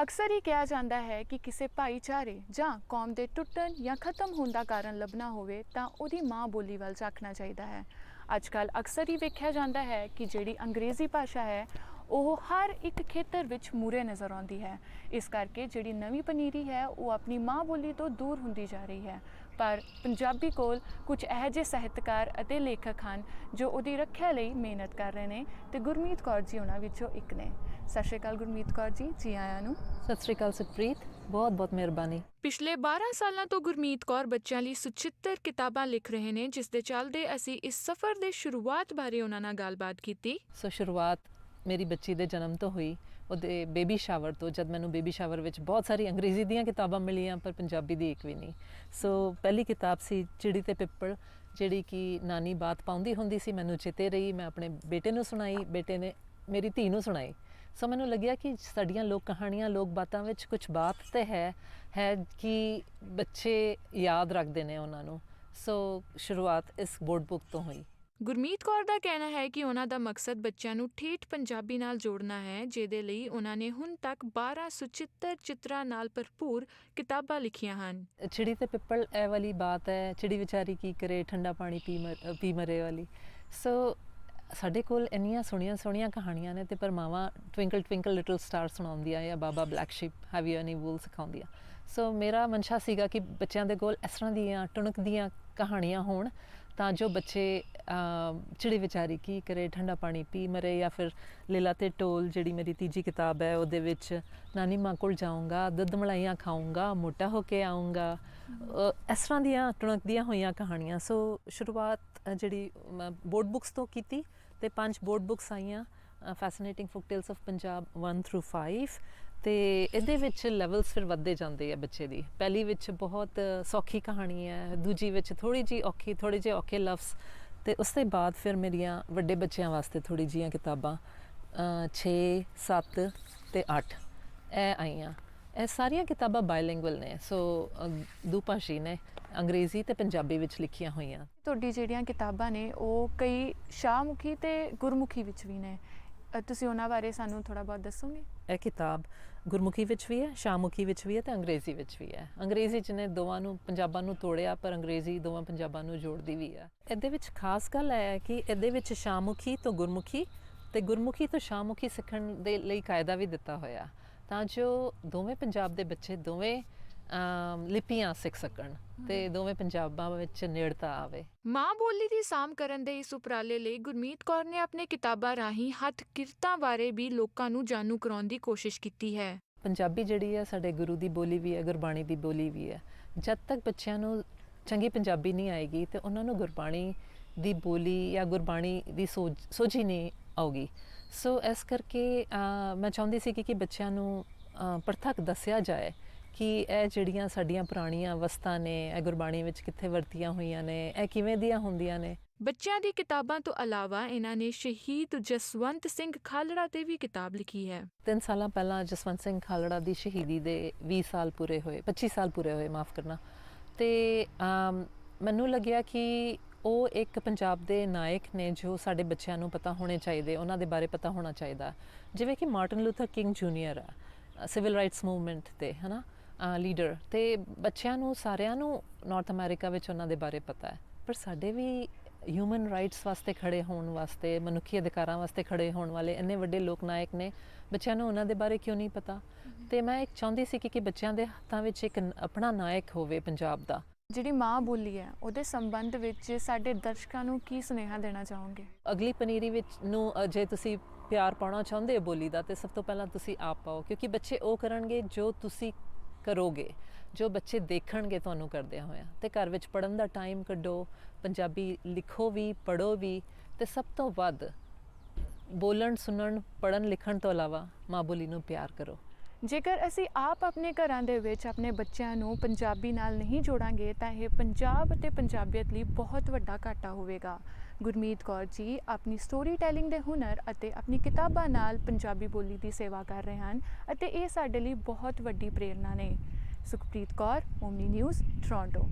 ਅਕਸਰ ਹੀ ਕਿਹਾ ਜਾਂਦਾ ਹੈ ਕਿ ਕਿਸੇ ਭਾਈਚਾਰੇ ਜਾਂ ਕੌਮ ਦੇ ਟੁੱਟਣ ਜਾਂ ਖਤਮ ਹੋਣ ਦਾ ਕਾਰਨ ਲੱਭਣਾ ਹੋਵੇ ਤਾਂ ਉਹਦੀ ਮਾਂ ਬੋਲੀ ਵੱਲ ਝਾਕਣਾ ਚਾਹੀਦਾ ਹੈ। ਅੱਜਕੱਲ ਅਕਸਰ ਹੀ ਵੇਖਿਆ ਜਾਂਦਾ ਹੈ ਕਿ ਜਿਹੜੀ ਅੰਗਰੇਜ਼ੀ ਭਾਸ਼ਾ ਹੈ ਉਹ ਹਰ ਇੱਕ ਖੇਤਰ ਵਿੱਚ ਮੂਰੇ ਨਜ਼ਰ ਆਉਂਦੀ ਹੈ। ਇਸ ਕਰਕੇ ਜਿਹੜੀ ਨਵੀਂ ਪਨੀਰੀ ਹੈ ਉਹ ਆਪਣੀ ਮਾਂ ਬੋਲੀ ਤੋਂ ਦੂਰ ਹੁੰਦੀ ਜਾ ਰਹੀ ਹੈ। ਪਰ ਪੰਜਾਬੀ ਕੋਲ ਕੁਝ ਇਹੋ ਜਿਹੇ ਸਾਹਿਤਕਾਰ ਅਤੇ ਲੇਖਕ ਹਨ ਜੋ ਉਹਦੀ ਰੱਖਿਆ ਲਈ ਮਿਹਨਤ ਕਰ ਰਹੇ ਨੇ ਤੇ ਗੁਰਮੀਤ ਕੌਰ ਜੀ ਉਹਨਾਂ ਵਿੱਚੋਂ ਇੱਕ ਨੇ। ਸਤਿ ਸ਼੍ਰੀ ਅਕਾਲ ਗੁਰਮੀਤ ਕੌਰ ਜੀ ਜੀ ਆਇਆਂ ਨੂੰ। ਸਤਿ ਸ਼੍ਰੀ ਅਕਾਲ ਸੁਖਪ੍ਰੀਤ ਬਹੁਤ ਬਹੁਤ ਮਿਹਰਬਾਨੀ। ਪਿਛਲੇ 12 ਸਾਲਾਂ ਤੋਂ ਗੁਰਮੀਤ ਕੌਰ ਬੱਚਿਆਂ ਲਈ ਸੁਚਿੱਤਰ ਕਿਤਾਬਾਂ ਲਿਖ ਰਹੇ ਨੇ ਜਿਸ ਦੇ ਚੱਲਦੇ ਅਸੀਂ ਇਸ ਸਫ਼ਰ ਦੇ ਸ਼ੁਰੂਆਤ ਬਾਰੇ ਉਹਨਾਂ ਨਾਲ ਗੱਲਬਾਤ ਕੀਤੀ। ਸੋ ਸ਼ੁਰੂਆਤ ਮੇਰੀ ਬੱਚੀ ਦੇ ਜਨਮ ਤੋਂ ਹੋਈ, ਉਹਦੇ ਬੇਬੀ ਸ਼ਾਵਰ ਤੋਂ, ਜਦ ਮੈਨੂੰ ਬੇਬੀ ਸ਼ਾਵਰ ਵਿੱਚ ਬਹੁਤ ਸਾਰੀ ਅੰਗਰੇਜ਼ੀ ਦੀਆਂ ਕਿਤਾਬਾਂ ਮਿਲੀਆਂ, ਪਰ ਪੰਜਾਬੀ ਦੀ ਇੱਕ ਵੀ ਨਹੀਂ। ਸੋ ਪਹਿਲੀ ਕਿਤਾਬ ਸੀ ਚਿੜੀ ਤੇ ਪਿੱਪਲ, ਜਿਹੜੀ ਕਿ ਨਾਨੀ ਬਾਤ ਪਾਉਂਦੀ ਹੁੰਦੀ ਸੀ, ਮੈਨੂੰ ਚੇਤੇ ਰਹੀ, ਮੈਂ ਆਪਣੇ ਬੇਟੇ ਨੂੰ ਸੁਣਾਈ, ਬੇਟੇ ਨੇ ਮੇਰੀ ਧੀ ਨੂੰ ਸੁਣਾਈ। ਸੋ ਮੈਨੂੰ ਲੱਗਿਆ ਕਿ ਸਾਡੀਆਂ ਲੋਕ ਕਹਾਣੀਆਂ, ਲੋਕ ਬਾਤਾਂ ਵਿੱਚ ਕੁਝ ਬਾਤ ਤੇ ਹੈ ਹੈ ਕਿ ਬੱਚੇ ਯਾਦ ਰੱਖਦੇ ਨੇ ਉਹਨਾਂ ਨੂੰ। ਸੋ ਸ਼ੁਰੂਆਤ ਇਸ ਬੋਰਡ ਬੁੱਕ ਤੋਂ ਹੋਈ। ਗੁਰਮੀਤ ਕੌਰ ਦਾ ਕਹਿਣਾ ਹੈ ਕਿ ਉਹਨਾਂ ਦਾ ਮਕਸਦ ਬੱਚਿਆਂ ਨੂੰ ਠੇਠ ਪੰਜਾਬੀ ਨਾਲ ਜੋੜਨਾ ਹੈ, ਜਿਹਦੇ ਲਈ ਉਹਨਾਂ ਨੇ ਹੁਣ ਤੱਕ 12 ਸੁਚਿੱਤਰ ਚਿੱਤਰਾਂ ਨਾਲ ਭਰਪੂਰ ਕਿਤਾਬਾਂ ਲਿਖੀਆਂ ਹਨ। ਚਿੜੀ ਤੇ ਪਿੱਪਲ ਐ ਵਾਲੀ ਬਾਤ ਹੈ ਚਿੜੀ ਵਿਚਾਰੀ ਕੀ ਕਰੇ, ਠੰਡਾ ਪਾਣੀ ਪੀ ਮਰ- ਪੀ ਮਰੇ ਵਾਲੀ। ਸੋ ਸਾਡੇ ਕੋਲ ਇੰਨੀਆਂ ਸੋਹਣੀਆਂ ਸੋਹਣੀਆਂ ਕਹਾਣੀਆਂ ਨੇ ਤੇ ਪਰ ਮਾਵਾਂ ਟਵਿੰਕਲ ਟਵਿੰਕਲ ਲਿਟਲ ਸਟਾਰ ਸੁਣਾਉਂਦੀਆਂ ਜਾਂ baa black sheep have you any wool ਸਿਖਾਉਂਦੀਆਂ। ਸੋ ਮੇਰਾ ਮਨਸ਼ਾ ਸੀਗਾ ਕਿ ਬੱਚਿਆਂ ਦੇ ਕੋਲ ਇਸ ਤਰ੍ਹਾਂ ਦੀਆਂ ਟੁਣਕਦੀਆਂ ਕਹਾਣੀਆਂ ਹੋਣ ਤਾਂ ਜੋ ਬੱਚੇ ਚਿੜੀ ਵਿਚਾਰੀ ਕੀ ਕਰੇ ਠੰਡਾ ਪਾਣੀ ਪੀ ਮਰੇ ਜਾਂ ਫਿਰ ਲੀਲਾ ਤੇ ਟੋਲ ਜਿਹੜੀ ਮੇਰੀ ਤੀਜੀ ਕਿਤਾਬ ਹੈ ਉਹਦੇ ਵਿੱਚ ਨਾਨੀ ਮਾਂ ਕੋਲ ਜਾਊਂਗਾ ਦੁੱਧ ਮਲਾਈਆਂ ਖਾਊਂਗਾ ਮੋਟਾ ਹੋ ਕੇ ਆਊਂਗਾ। ਇਸ ਤਰ੍ਹਾਂ ਦੀਆਂ ਟੁਣਕਦੀਆਂ ਹੋਈਆਂ ਕਹਾਣੀਆਂ। ਸੋ ਸ਼ੁਰੂਆਤ ਅ, ਜਿਹੜੀ ਬੋਰਡ ਬੁੱਕਸ ਤੋਂ ਕੀਤੀ ਤੇ ਪੰਜ ਬੋਰਡ ਬੁੱਕਸ ਆਈਆਂ fascinating folk tales of Punjab 1 through 5 ਤੇ ਇਹਦੇ ਵਿੱਚ ਲੈਵਲਸ ਫਿਰ ਵੱਧਦੇ ਜਾਂਦੇ ਆ ਬੱਚੇ ਦੀ। ਪਹਿਲੀ ਵਿੱਚ ਬਹੁਤ ਸੌਖੀ ਕਹਾਣੀ ਹੈ ਦੂਜੀ ਵਿੱਚ ਥੋੜੀ ਜੀ ਔਖੀ ਥੋੜੇ ਜਿਹੇ ਔਖੇ ਲਫ਼ਜ਼ ਤੇ ਉਸ ਤੋਂ ਬਾਅਦ ਫਿਰ ਮੇਰੀਆਂ ਵੱਡੇ ਬੱਚਿਆਂ ਵਾਸਤੇ ਥੋੜੀ ਜੀਆਂ ਕਿਤਾਬਾਂ 6 7 ਤੇ 8 ਇਹ ਆਈਆਂ। ਇਹ ਸਾਰੀਆਂ ਕਿਤਾਬਾਂ ਬਾਇਲਿੰਗੁਅਲ ਨੇ ਸੋ ਅ, ਦੁਭਾਸ਼ੀ ਨੇ ਅੰਗਰੇਜ਼ੀ ਤੇ ਪੰਜਾਬੀ ਵਿੱਚ ਲਿਖੀਆਂ ਹੋਈਆਂ। ਤੁਹਾਡੀ ਜਿਹੜੀਆਂ ਕਿਤਾਬਾਂ ਨੇ ਉਹ ਕਈ ਸ਼ਾਹਮੁਖੀ ਤੇ ਗੁਰਮੁਖੀ ਵਿੱਚ ਵੀ ਨੇ। ਤੁਸੀਂ ਉਹਨਾਂ ਬਾਰੇ ਸਾਨੂੰ ਥੋੜਾ ਬਹੁਤ ਦੱਸੋਗੇ? ਇਹ ਕਿਤਾਬ ਗੁਰਮੁਖੀ ਵਿੱਚ ਵੀ ਹੈ ਸ਼ਾਮੁਖੀ ਵਿੱਚ ਵੀ ਹੈ ਤੇ ਅੰਗਰੇਜ਼ੀ ਵਿੱਚ ਵੀ ਹੈ। ਅੰਗਰੇਜ਼ੀ ਚ ਨੇ ਦੋਵਾਂ ਨੂੰ, ਪੰਜਾਬਾਂ ਨੂੰ ਤੋੜਿਆ, ਪਰ ਅੰਗਰੇਜ਼ੀ ਦੋਵਾਂ ਪੰਜਾਬਾਂ ਨੂੰ ਜੋੜਦੀ ਵੀ ਹੈ। ਇਹਦੇ ਵਿੱਚ ਖਾਸ ਗੱਲ ਇਹ ਹੈ ਕਿ ਇਹਦੇ ਵਿੱਚ ਸ਼ਾਮੁਖੀ ਤੋਂ ਗੁਰਮੁਖੀ ਤੇ ਗੁਰਮੁਖੀ ਤੋਂ ਸ਼ਾਮੁਖੀ ਸਿੱਖਣ ਦੇ ਲਈ ਕਾਇਦਾ ਵੀ ਦਿੱਤਾ ਹੋਇਆ। ਤਾਂ ਜੋ ਦੋਵੇਂ ਪੰਜਾਬ ਦੇ ਬੱਚੇ ਦੋਵੇਂ ਲਿਪੀਆਂ ਸਿੱਖ ਸਕਣ ਤੇ ਦੋਵੇਂ ਪੰਜਾਬਾਂ ਵਿੱਚ ਨੇੜਤਾ ਆਵੇ। ਮਾਂ ਬੋਲੀ ਦੀ ਸਾਂਭ ਕਰਨ ਦੇ ਇਸ ਉਪਰਾਲੇ ਲਈ ਗੁਰਮੀਤ ਕੌਰ ਨੇ ਆਪਣੇ ਕਿਤਾਬਾਂ ਰਾਹੀਂ ਹੱਥ ਕਿਰਤਾਂ ਬਾਰੇ ਵੀ ਲੋਕਾਂ ਨੂੰ ਜਾਣੂ ਕਰਾਉਣ ਦੀ ਕੋਸ਼ਿਸ਼ ਕੀਤੀ ਹੈ। ਪੰਜਾਬੀ ਜਿਹੜੀ ਹੈ ਸਾਡੇ ਗੁਰੂ ਦੀ ਬੋਲੀ ਵੀ ਹੈ ਗੁਰਬਾਣੀ ਦੀ ਬੋਲੀ ਵੀ ਹੈ। ਜਦ ਤੱਕ ਬੱਚਿਆਂ ਨੂੰ ਚੰਗੀ ਪੰਜਾਬੀ ਨਹੀਂ ਆਏਗੀ ਤੇ ਉਹਨਾਂ ਨੂੰ ਗੁਰਬਾਣੀ ਦੀ ਬੋਲੀ ਜਾਂ ਗੁਰਬਾਣੀ ਦੀ ਸੋਝ ਸੋਝੀ ਨਹੀਂ ਆਉਗੀ ਸੋ ਇਸ ਕਰਕੇ ਮੈਂ ਚਾਹੁੰਦੀ ਸੀ ਕਿ ਬੱਚਿਆਂ ਨੂੰ ਪ੍ਰਥਕ ਦੱਸਿਆ ਜਾਏ ਕਿ ਇਹ ਜਿਹੜੀਆਂ ਸਾਡੀਆਂ ਪੁਰਾਣੀਆਂ ਵਸਤਾਂ ਨੇ ਇਹ ਗੁਰਬਾਣੀ ਵਿੱਚ ਕਿੱਥੇ ਵਰਤੀਆਂ ਹੋਈਆਂ ਨੇ ਇਹ ਕਿਵੇਂ ਦੀਆਂ ਹੁੰਦੀਆਂ ਨੇ? ਬੱਚਿਆਂ ਦੀ ਕਿਤਾਬਾਂ ਤੋਂ ਇਲਾਵਾ ਇਹਨਾਂ ਨੇ ਸ਼ਹੀਦ ਜਸਵੰਤ ਸਿੰਘ ਖਾਲੜਾ ਤੇ ਵੀ ਕਿਤਾਬ ਲਿਖੀ ਹੈ। ਤਿੰਨ ਸਾਲਾਂ ਪਹਿਲਾਂ ਜਸਵੰਤ ਸਿੰਘ ਖਾਲੜਾ ਦੀ ਸ਼ਹੀਦੀ ਦੇ 20 ਸਾਲ ਪੂਰੇ ਹੋਏ 25 ਸਾਲ ਪੂਰੇ ਹੋਏ ਮਾਫ ਕਰਨਾ। ਤੇ ਮੈਨੂੰ ਲੱਗਿਆ ਕਿ ਉਹ ਇੱਕ ਪੰਜਾਬ ਦੇ ਨਾਇਕ ਨੇ ਜੋ ਸਾਡੇ ਬੱਚਿਆਂ ਨੂੰ ਪਤਾ ਹੋਣੇ ਚਾਹੀਦੇ ਉਹਨਾਂ ਦੇ ਬਾਰੇ ਪਤਾ ਹੋਣਾ ਚਾਹੀਦਾ। ਜਿਵੇਂ ਕਿ ਮਾਰਟਨ ਲੂਥਰ ਕਿੰਗ ਜੂਨੀਅਰ ਆ ਸਿਵਲ ਰਾਈਟਸ ਮੂਵਮੈਂਟ ਤੇ ਹਨਾ? ਲੀਡਰ ਤੇ ਬੱਚਿਆਂ ਨੂੰ ਸਾਰਿਆਂ ਨੂੰ ਨਾਰਥ ਅਮਰੀਕਾ ਵਿੱਚ ਉਹਨਾਂ ਦੇ ਬਾਰੇ ਪਤਾ ਹੈ। ਪਰ ਸਾਡੇ ਵੀ ਹਿਊਮਨ ਰਾਈਟਸ ਵਾਸਤੇ ਖੜੇ ਹੋਣ ਵਾਸਤੇ ਮਨੁੱਖੀ ਅਧਿਕਾਰਾਂ ਵਾਸਤੇ ਖੜੇ ਹੋਣ ਵਾਲੇ ਇੰਨੇ ਵੱਡੇ ਲੋਕ ਨਾਇਕ ਨੇ ਬੱਚਿਆਂ ਨੂੰ ਉਹਨਾਂ ਦੇ ਬਾਰੇ ਕਿਉਂ ਨਹੀਂ ਪਤਾ? ਤੇ ਮੈਂ ਇੱਕ ਚਾਹੁੰਦੀ ਸੀ ਕਿ ਬੱਚਿਆਂ ਦੇ ਹੱਥਾਂ ਵਿੱਚ ਇੱਕ ਆਪਣਾ ਨਾਇਕ ਹੋਵੇ ਪੰਜਾਬ ਦਾ। ਜਿਹੜੀ ਮਾਂ ਬੋਲੀ ਹੈ ਉਹਦੇ ਸੰਬੰਧ ਵਿੱਚ ਸਾਡੇ ਦਰਸ਼ਕਾਂ ਨੂੰ ਕੀ ਸੁਨੇਹਾ ਦੇਣਾ ਚਾਹੋਗੇ? ਅਗਲੀ ਪਨੀਰੀ ਵਿੱਚ ਨੂੰ ਜੇ ਤੁਸੀਂ ਪਿਆਰ ਪਾਉਣਾ ਚਾਹੁੰਦੇ ਹੋ ਬੋਲੀ ਦਾ ਤੇ ਸਭ ਤੋਂ ਪਹਿਲਾਂ ਤੁਸੀਂ ਆਪ ਪਾਓ ਕਿਉਂਕਿ ਬੱਚੇ ਉਹ ਕਰਨਗੇ ਜੋ ਤੁਸੀਂ ਕਰੋਗੇ, ਜੋ ਬੱਚੇ ਦੇਖਣਗੇ ਤੁਹਾਨੂੰ ਕਰਦਿਆਂ ਹੋਇਆਂ। ਤੇ ਘਰ ਵਿੱਚ ਪੜਨ ਦਾ ਟਾਈਮ ਕੱਢੋ, ਪੰਜਾਬੀ ਲਿਖੋ ਵੀ ਪੜੋ ਵੀ, ਤੇ ਸਭ ਤੋਂ ਵੱਧ ਬੋਲਣ, ਸੁਣਨ ਪੜਨ ਲਿਖਣ ਤੋਂ ਇਲਾਵਾ ਮਾਂ ਬੋਲੀ ਨੂੰ ਪਿਆਰ ਕਰੋ। ਜੇਕਰ ਅਸੀਂ ਆਪ ਆਪਣੇ ਘਰਾਂ ਦੇ ਵਿੱਚ ਆਪਣੇ ਬੱਚਿਆਂ ਨੂੰ ਪੰਜਾਬੀ ਨਾਲ ਨਹੀਂ ਜੋੜਾਂਗੇ, ਤਾਂ ਇਹ ਪੰਜਾਬ ਅਤੇ ਪੰਜਾਬੀਅਤ ਲਈ ਬਹੁਤ ਵੱਡਾ ਘਾਟਾ ਹੋਵੇਗਾ। ਗੁਰਮੀਤ ਕੌਰ ਜੀ ਆਪਣੀ ਸਟੋਰੀ ਟੈਲਿੰਗ ਦੇ ਹੁਨਰ ਅਤੇ ਆਪਣੀ ਕਿਤਾਬਾਂ ਨਾਲ ਪੰਜਾਬੀ ਬੋਲੀ ਦੀ ਸੇਵਾ ਕਰ ਰਹੇ ਹਨ ਅਤੇ ਇਹ ਸਾਡੇ ਲਈ ਬਹੁਤ ਵੱਡੀ ਪ੍ਰੇਰਨਾ ਨੇ। Sukhpreet Kaur, Omni News Toronto